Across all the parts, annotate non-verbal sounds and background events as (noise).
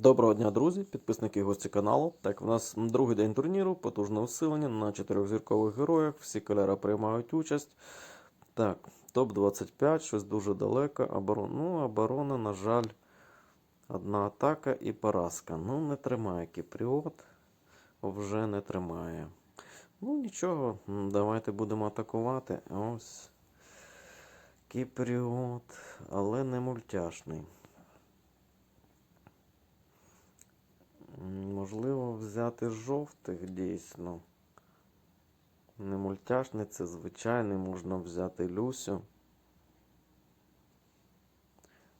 Доброго дня, друзі, підписники і гості каналу. Так, в нас другий день турніру, потужне усилення на чотирьохзіркових героях. Всі кольори приймають участь. Так, топ-25, щось дуже далеко. Оборон... Ну, оборона, на жаль, одна атака і поразка. Ну, не тримає Кіпріот. Вже не тримає. Ну, нічого, давайте будемо атакувати. Ось. Кіпріот, але не мультяшний. Можливо, взяти жовтих дійсно. Не мультяшний, це звичайний, можна взяти Люсю.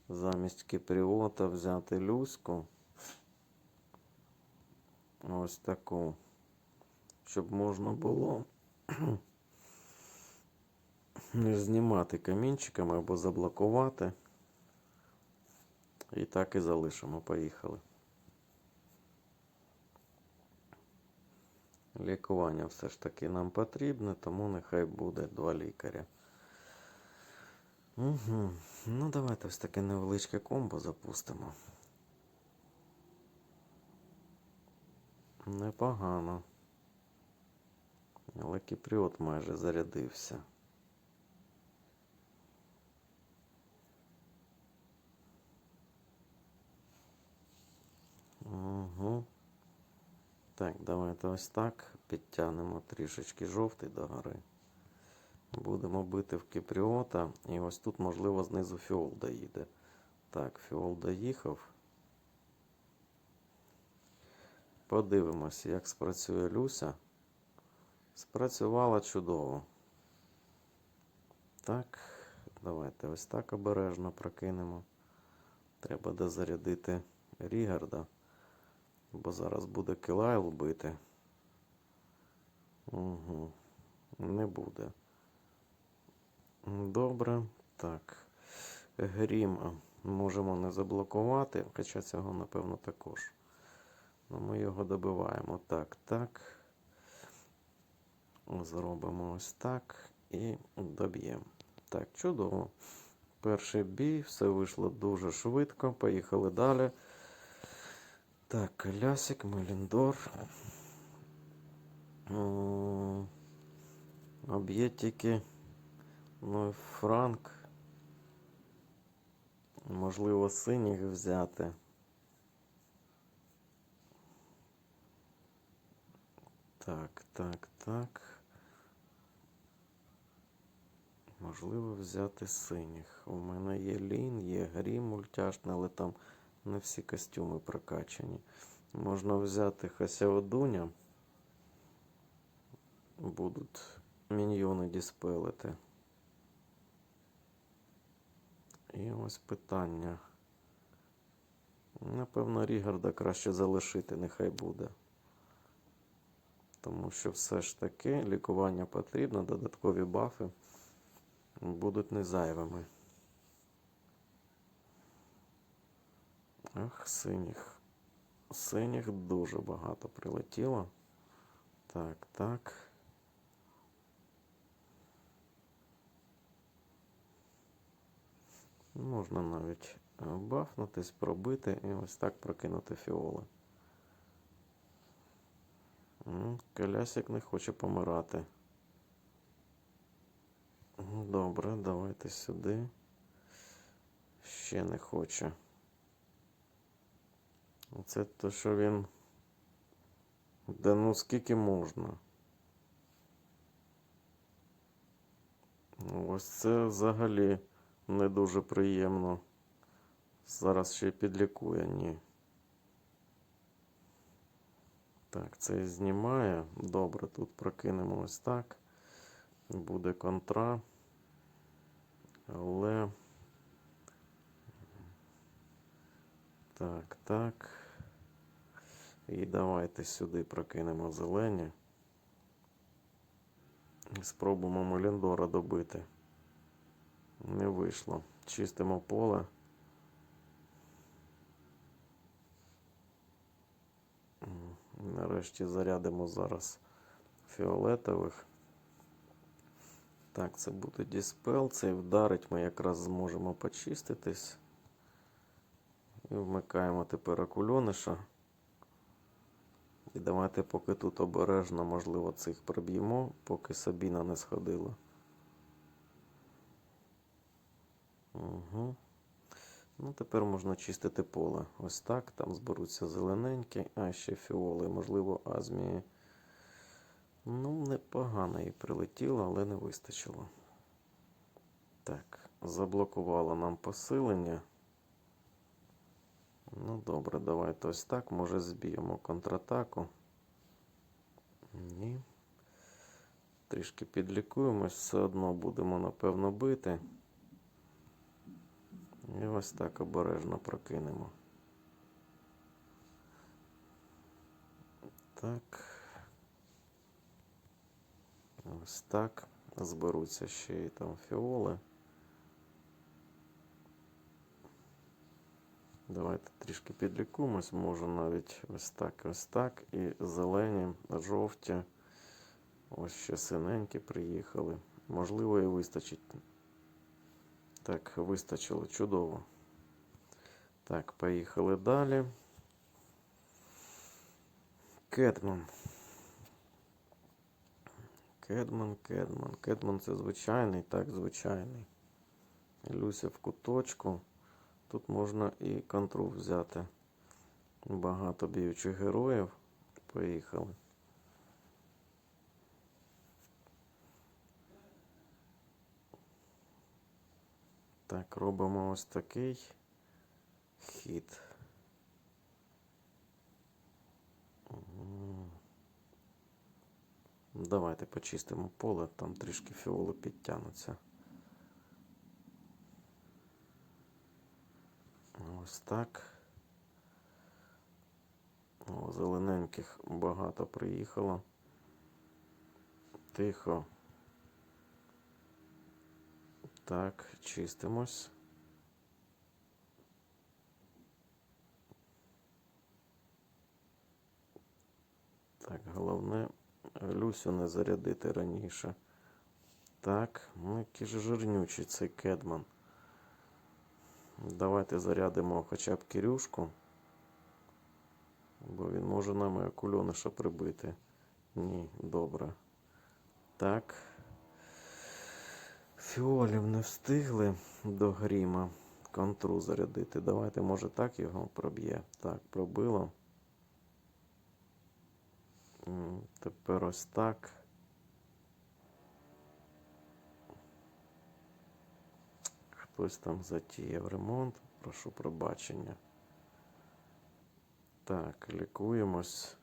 Замість Кіпріота взяти Люську. Ось таку. Щоб можна було не (clears throat) знімати камінчиками або заблокувати. І так і залишимо. Поїхали. Лікування все ж таки нам потрібне, тому нехай буде два лікаря. Угу. Ну, давайте ось таке невеличке комбо запустимо. Непогано. Але кіпріот майже зарядився. Угу. Так, давайте ось так. Підтягнемо трішечки жовтий до гори. Будемо бити в Кіпріота. І ось тут, можливо, знизу фіол доїде. Так, фіол доїхав. Подивимось, як спрацює Люся. Спрацювала чудово. Так, давайте ось так обережно прокинемо. Треба дозарядити Рігарда. Бо зараз буде Килайл бити. Угу. Не буде. Добре. Так. Грім можемо не заблокувати, хоча цього, напевно, також. Ну, ми його добиваємо. Так, так. Зробимо ось так і доб'ємо. Так, чудово. Перший бій, все вийшло дуже швидко. Поїхали далі. Так, Лясик, Меліндор. М, Об'єктики. Ну Франк. Можливо, синіх взяти. Так, так, так. Можливо, взяти синіх. У мене є лін, є грім мультяшний, але там не всі костюми прокачані. Можна взяти Хасяодуня. Будуть міньйони діспелити. І ось питання. Напевно, Рігарда краще залишити, нехай буде. Тому що все ж таки лікування потрібно, додаткові бафи будуть не зайвими. Ах, синіх. Синіх дуже багато прилетіло. Так, так. Можна навіть е, бафнутись, пробити і ось так прокинути фіоли. Колясик не хоче помирати. Добре, давайте сюди. Ще не хоче. Це то, що він. Да ну скільки можна. Ну, Ось це взагалі не дуже приємно. Зараз ще підлікує, ні. Так, це знімає. Добре, тут прокинемо ось так. Буде контра. Але. Так, так. І давайте сюди прокинемо зелені. Спробуємо Моліндора добити. Не вийшло. Чистимо поле. Нарешті зарядимо зараз фіолетових. Так, це буде діспел. Цей вдарить, ми якраз зможемо почиститись. І вмикаємо тепер акульониша. І давайте поки тут обережно, можливо, цих приб'ємо, поки Сабіна не сходила. Угу. Ну, тепер можна чистити поле. Ось так. Там зберуться зелененькі, а ще фіоли. Можливо, азмії. Ну, непогано їй прилетіло, але не вистачило. Так, заблокувало нам посилення. Ну, добре, давайте ось так. Може зб'ємо контратаку. Ні. Трішки підлікуємось, все одно будемо, напевно, бити. І ось так обережно прокинемо. Так. Ось так. Зберуться ще й там фіоли. Давайте трішки підлікуємось, може навіть ось так, ось так. І зелені, жовті. Ось ще синенькі приїхали. Можливо, і вистачить. Так, вистачило чудово. Так, поїхали далі. Кедман. Кедман, Кедман. Кедман це звичайний, так, звичайний. Люся в куточку. Тут можна і контру взяти. Багато б'ючих героїв. Поїхали. Так, робимо ось такий хід. Давайте почистимо поле, там трішки фіоли підтягнуться. Ось так. О, зелененьких багато приїхало. Тихо. Так, чистимось. Так, головне Люсю не зарядити раніше. Так, ну який же жирнючий цей кедман. Давайте зарядимо хоча б Кирюшку. Бо він може нам і акульониша прибити. Ні, добре. Так. Фіолів не встигли до гріма контру зарядити. Давайте, може, так його проб'є. Так, пробило. Тепер ось так. Хтось там затіяв ремонт. Прошу пробачення. Так, лікуємось,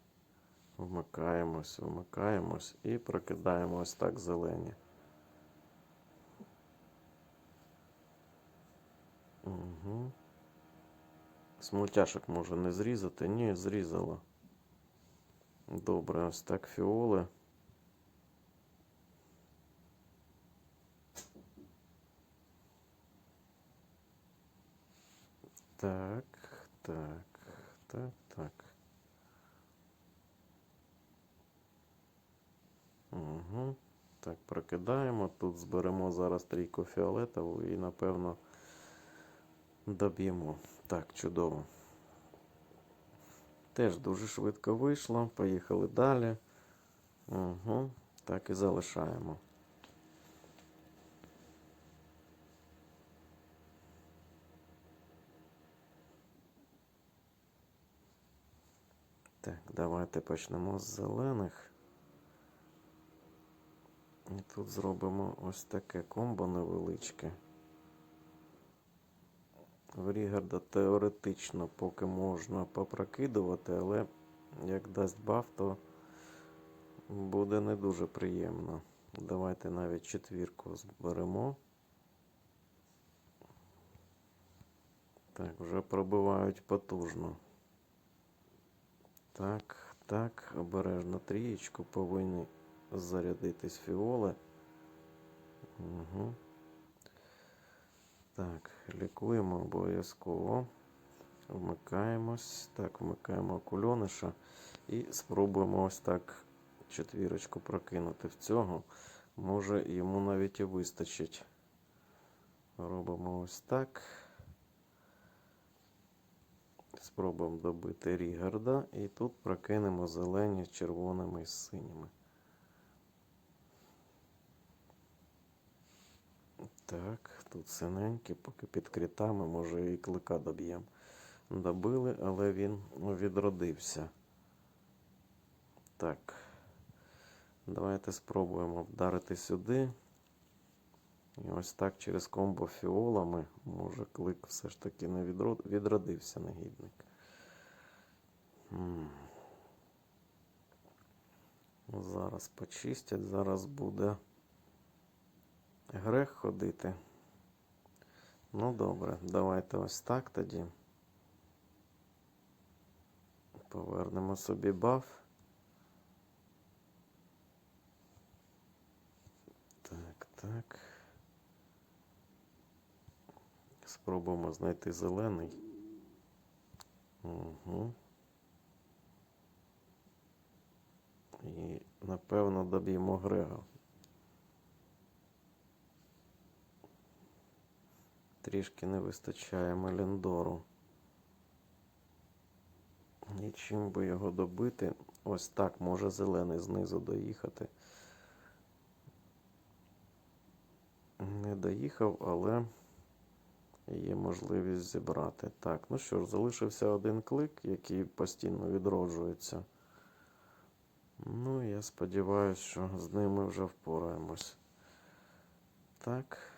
вмикаємось, вмикаємось і прокидаємо ось так зелені. Угу. Смутяшок може не зрізати? Ні, зрізало. Добре, ось так фіоли. Так, так, так, так. Угу. Так, прокидаємо. Тут зберемо зараз трійку фіолетову і, напевно, доб'ємо. Так, чудово. Теж дуже швидко вийшло. Поїхали далі. Угу. Так і залишаємо. Так, давайте почнемо з зелених. І тут зробимо ось таке комбо невеличке. В Рігарда теоретично поки можна попрокидувати, але як дасть баф, то буде не дуже приємно. Давайте навіть четвірку зберемо. Так, вже пробивають потужно. Так, так, обережно трієчку повинні зарядитись фіоли. Угу. Так, лікуємо обов'язково. Вмикаємось. Так, вмикаємо окульониша і спробуємо ось так четвірочку прокинути в цього. Може йому навіть і вистачить. Робимо ось так. Спробуємо добити Рігарда. І тут прокинемо зелені червоними і синіми. Так, тут синенькі, поки під критами, може і клика доб'ємо. Добили, але він відродився. Так. Давайте спробуємо вдарити сюди. І ось так через комбо фіолами, може клик все ж таки не відрод... відродився негідник. М. Зараз почистять, зараз буде грех ходити. Ну добре, давайте ось так тоді. Повернемо собі баф. Так, так. Спробуємо знайти зелений. Угу. І напевно доб'ємо Грега. Трішки не вистачає Меліндору. І чим би його добити? Ось так може зелений знизу доїхати. Не доїхав, але є можливість зібрати. Так, ну що ж, залишився один клик, який постійно відроджується. Ну, я сподіваюся, що з ними вже впораємось. Так.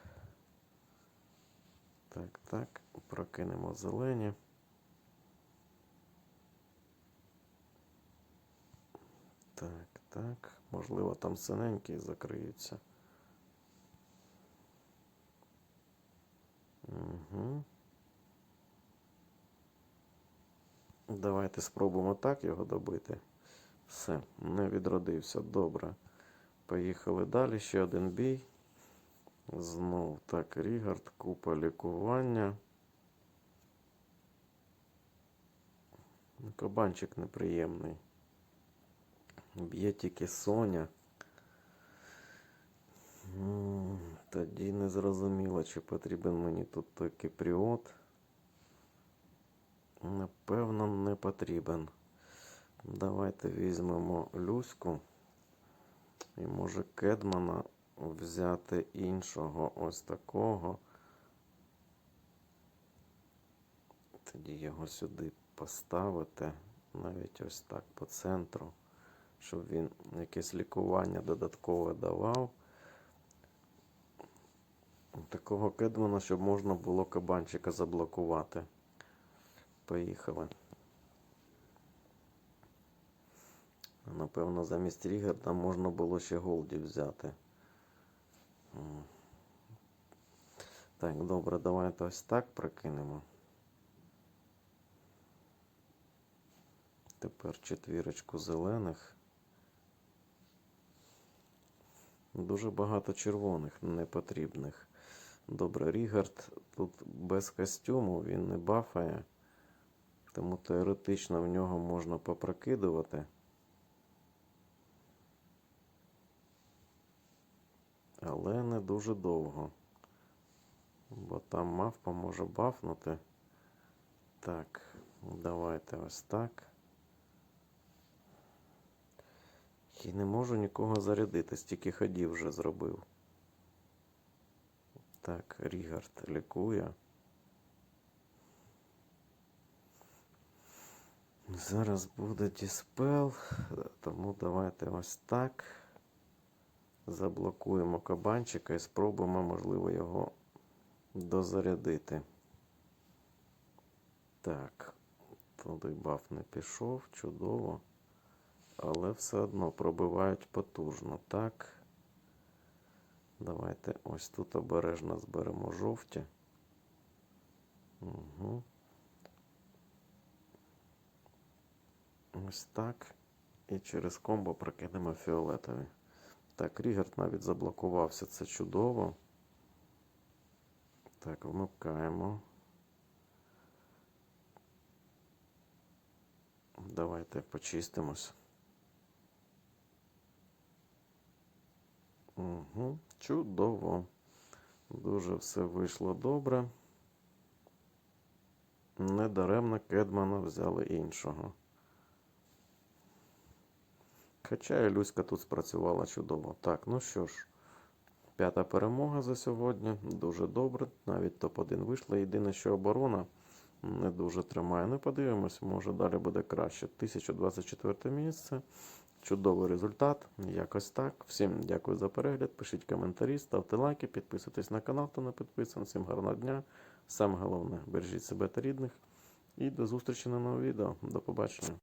Так, так. Прокинемо зелені. Так, так. Можливо, там синенькі закриються. Угу. Давайте спробуємо так його добити. Все, не відродився. Добре. Поїхали далі. Ще один бій. Знов так, Рігард, купа лікування. Кабанчик неприємний. Б'є тільки Соня. Тоді не зрозуміло, чи потрібен мені тут той кипріот. Напевно, не потрібен. Давайте візьмемо Люську. І може Кедмана взяти іншого ось такого. Тоді його сюди поставити. Навіть ось так по центру, щоб він якесь лікування додаткове давав. Такого кедмана, щоб можна було кабанчика заблокувати. Поїхали. Напевно, замість Рігарда можна було ще Голді взяти. Так, добре, давайте ось так прикинемо. Тепер четвірочку зелених. Дуже багато червоних непотрібних. Добре, Рігард тут без костюму, він не бафає, тому теоретично в нього можна попрокидувати. Але не дуже довго. Бо там мавпа може бафнути. Так, давайте ось так. І не можу нікого зарядити, стільки ходів вже зробив. Так, Рігард лікує. Зараз буде діспел, тому давайте ось так. Заблокуємо кабанчика і спробуємо, можливо, його дозарядити. Так, туди баф не пішов, чудово. Але все одно пробивають потужно. Так. Давайте ось тут обережно зберемо жовті. Угу. Ось так. І через комбо прокинемо фіолетові. Так, Рігард навіть заблокувався, це чудово. Так, вмикаємо. Давайте почистимось. Угу, чудово. Дуже все вийшло добре. Недаремно Кедмана взяли іншого. Хоча і Люська тут спрацювала чудово. Так, ну що ж, п'ята перемога за сьогодні. Дуже добре. Навіть топ-1 вийшла. Єдине, що оборона не дуже тримає. Ну, подивимось, може далі буде краще. 1024 місце. Чудовий результат. Якось так. Всім дякую за перегляд. Пишіть коментарі, ставте лайки, підписуйтесь на канал, хто не підписаний. Всім гарного дня. Саме головне, бережіть себе та рідних. І до зустрічі на новому відео. До побачення.